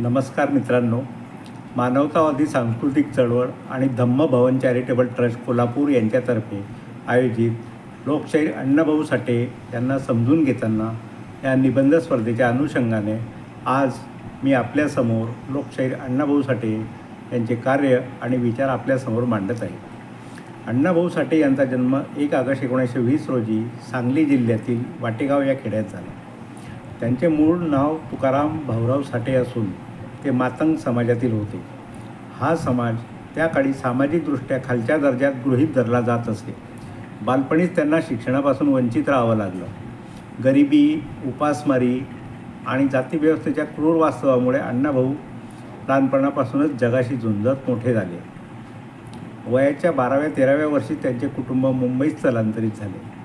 नमस्कार मित्रांनो. मानवतावादी सांस्कृतिक चळवळ आणि धम्म भवन चॅरिटेबल ट्रस्ट कोल्हापूर यांच्यातर्फे आयोजित लोकशाहीर अण्णाभाऊ साठे यांना समजून घेताना या निबंध स्पर्धेच्या अनुषंगाने आज मी आपल्यासमोर लोकशाहीर अण्णाभाऊ साठे यांचे कार्य आणि विचार आपल्यासमोर मांडत आहे. अण्णाभाऊ साठे यांचा जन्म एक ऑगस्ट एकोणीसशे वीस रोजी सांगली जिल्ह्यातील वाटेगाव या खेड्यात झाला. त्यांचे मूळ नाव तुकाराम भाऊराव साठे असून ते मातंग समाजातील होते. हा समाज त्या काळी सामाजिकदृष्ट्या खालच्या दर्जात गृहीत धरला जात असे. बालपणीच त्यांना शिक्षणापासून वंचित राहावं लागलं. गरिबी उपासमारी आणि जातीव्यवस्थेच्या क्रूर वास्तवामुळे अण्णाभाऊ लहानपणापासूनच जगाशी झुंजत मोठे झाले. वयाच्या बाराव्या तेराव्या वर्षी त्यांचे कुटुंब मुंबईत स्थलांतरित झाले.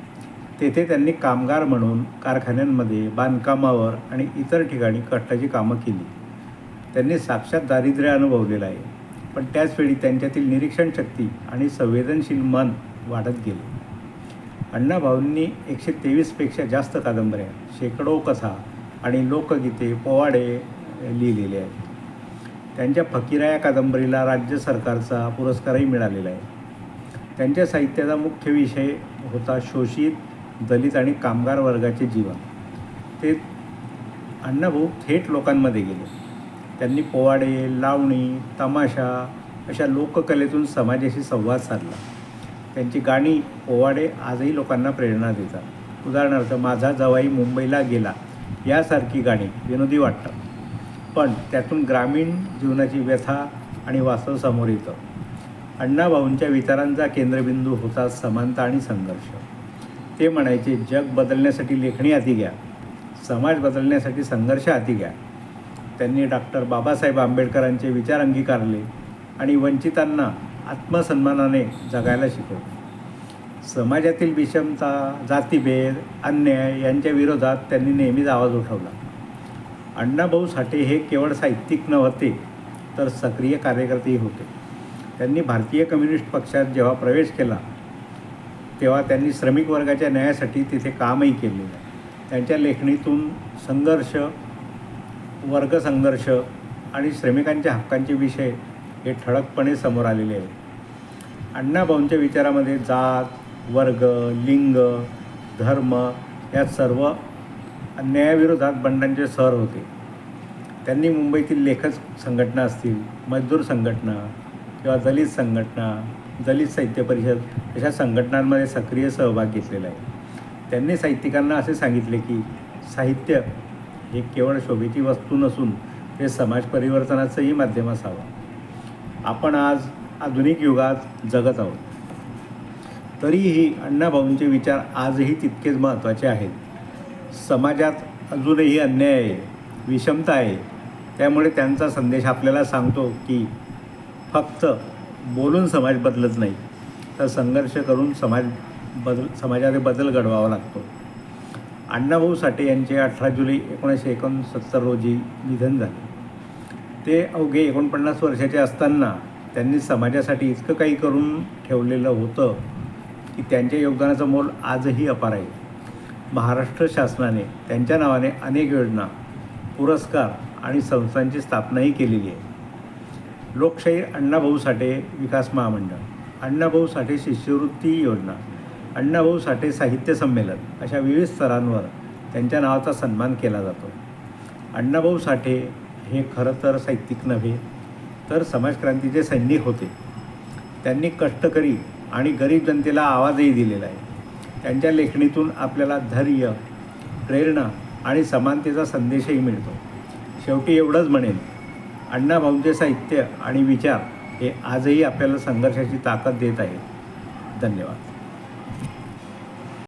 तेथे त्यांनी कामगार म्हणून कारखान्यांमध्ये बांधकामावर आणि इतर ठिकाणी कष्टाची कामं केली. त्यांनी साक्षात दारिद्र्य अनुभवलेलं आहे. पण त्याचवेळी त्यांच्यातील निरीक्षण शक्ती आणि संवेदनशील मन वाढत गेले. अण्णाभाऊंनी एकशे तेवीसपेक्षा जास्त कादंबऱ्या शेकडो कथा आणि लोकगीते पोवाडे लिहिलेले आहेत. त्यांच्या फकीरा या कादंबरीला राज्य सरकारचा पुरस्कारही मिळालेला आहे. त्यांच्या साहित्याचा मुख्य विषय होता शोषित दलित आणि कामगार वर्गाचे जीवन. ते अण्णाभाऊ थेट लोकांमध्ये गेले. त्यांनी पोवाडे लावणी तमाशा अशा लोककलेतून समाजाशी संवाद साधला. त्यांची गाणी पोवाडे आजही लोकांना प्रेरणा देतात. उदाहरणार्थ माझा जवाई मुंबईला गेला यासारखी गाणी विनोदी वाटतात. पण त्यातून ग्रामीण जीवनाची व्यथा आणि वास्तव समोर येतं. अण्णाभाऊंच्या विचारांचा केंद्रबिंदू होता समानता आणि संघर्ष. ते म्हणायचे जग बदलण्यासाठी लेखणी हाती घ्या. समाज बदलण्यासाठी संघर्ष हाती घ्या. त्यांनी डॉक्टर बाबासाहेब आंबेडकरांचे विचार अंगीकारले आणि वंचितांना आत्मसन्मानाने जगायला शिकवले. समाजातील विषमता जातीभेद अन्याय यांच्या विरोधात त्यांनी नेहमीच आवाज उठवला. अण्णाभाऊ साठे हे केवळ साहित्यिक नव्हते तर सक्रिय कार्यकर्तेही होते. त्यांनी भारतीय कम्युनिस्ट पक्षात जेव्हा प्रवेश केला तेव्हा त्यांनी श्रमिक वर्गाच्या न्यायासाठी तिथे कामही केलेलं त्यांच्या लेखणीतून संघर्ष वर्गसंघर्ष आणि श्रमिकांच्या हक्कांचे विषय हे ठळकपणे समोर आलेले आहेत. अण्णाभाऊंच्या विचारामध्ये जात वर्ग लिंग धर्म या सर्व अन्यायाविरोधात बंडांचे सर होते. त्यांनी मुंबईतील लेखक संघटना असतील मजदूर संघटना किंवा दलित संघटना दलित साहित्य परिषद अशा संघटनांमध्ये सक्रिय सहभाग घेतलेला आहे. त्यांनी साहित्यिकांना असे सांगितले की साहित्य हे केवळ शोभेची वस्तू नसून ते समाज परिवर्तनाचंही माध्यम असावं. आपण आज आधुनिक युगात जगत आहोत. तरीही अण्णाभाऊंचे विचार आजही तितकेच महत्त्वाचे आहेत. समाजात अजूनही अन्याय आहे विषमता आहे. त्यामुळे त्यांचा संदेश आपल्याला सांगतो की फक्त बोलून समाज बदलत नाही तर संघर्ष करून समाज बदल समाजात बदल घडवावा लागतो. अण्णाभाऊ साठे यांचे अठरा जुलै एकोणीसशे एकोणसत्तर रोजी निधन झाले. ते अवघे एकोणपन्नास वर्षाचे असताना त्यांनी समाजासाठी इतकं काही करून ठेवलेलं होतं की त्यांच्या योगदानाचं मोल आजही अपार आहे. महाराष्ट्र शासनाने त्यांच्या नावाने अनेक योजना पुरस्कार आणि संस्थांची स्थापनाही केलेली आहे. लोकशाहीर अण्णाभाऊ साठे विकास महामंडळ अण्णाभाऊ साठे शिष्यवृत्ती योजना अण्णाभाऊ साठे साहित्य संमेलन अशा विविध स्तरांवर त्यांच्या नावाचा सन्मान केला जातो. अण्णाभाऊ साठे हे खरं तर साहित्यिक नव्हे तर समाजक्रांतीचे सैनिक होते. त्यांनी कष्टकरी आणि गरीब जनतेला आवाजही दिलेला आहे. त्यांच्या लेखणीतून आपल्याला धैर्य प्रेरणा आणि समानतेचा संदेशही मिळतो. शेवटी एवढंच म्हणेन अण्णाभाऊंचे साहित्य आणि विचार हे आजही आपल्याला संघर्षाची ताकद देत आहेत. धन्यवाद.